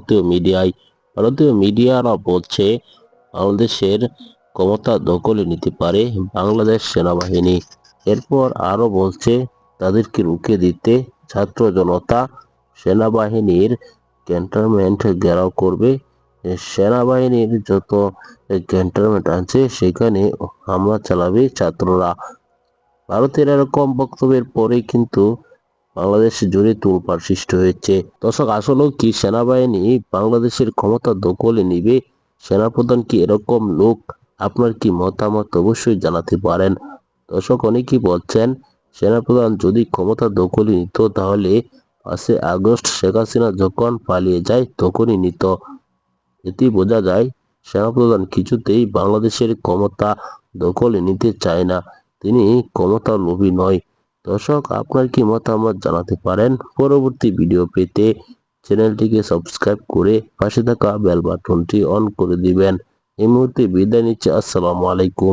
ভারতীয় মিডিয়ায়, ভারতীয় মিডিয়ারা বলছে, বাংলাদেশের ক্ষমতা দখলে নিতে পারে বাংলাদেশ সেনাবাহিনী। এরপর আরও বলছে, তাদেরকে রুখে দিতে ছাত্র জনতা সেনাবাহিনীর ক্যান্টনমেন্ট ঘেরাও করবে। সেনাবাহিনীর যত ক্যান্টনমেন্ট আছে, সেখানে হামলা চালাবে ছাত্ররা। ভারতের এরকম বক্তব্যের পরে কিন্তু বাংলাদেশ জুড়ে তোলপাড় সৃষ্টি হয়েছে। দর্শক, আসলেও কি সেনাবাহিনী বাংলাদেশের ক্ষমতা দখলে নিবে? সেনাপ্রধান কি এরকম লোক? আপনার কি মতামত অবশ্যই জানাতে পারেন। দর্শক, অনেকেই বলছেন, সেনাপ্রধান যদি ক্ষমতা দখলে নিত, তাহলে পাঁচই আগস্ট শেখ হাসিনা যখন পালিয়ে যায়, তখনই নিত। এটি বোঝা যায়, সেনাপ্রধান কিছুতেই বাংলাদেশের ক্ষমতা দখলে নিতে চায় না। তিনি ক্ষমতা লোভী নয়। দর্শক, আপনার কি মতামত জানাতে পারেন? পরবর্তী ভিডিও পেতে চ্যানেলটিকে সাবস্ক্রাইব করে পাশে থাকা বেল বাটনটি অন করে দিবেন। এই মুহূর্তে বিদায় নিচ্ছে। আসসালামু আলাইকুম।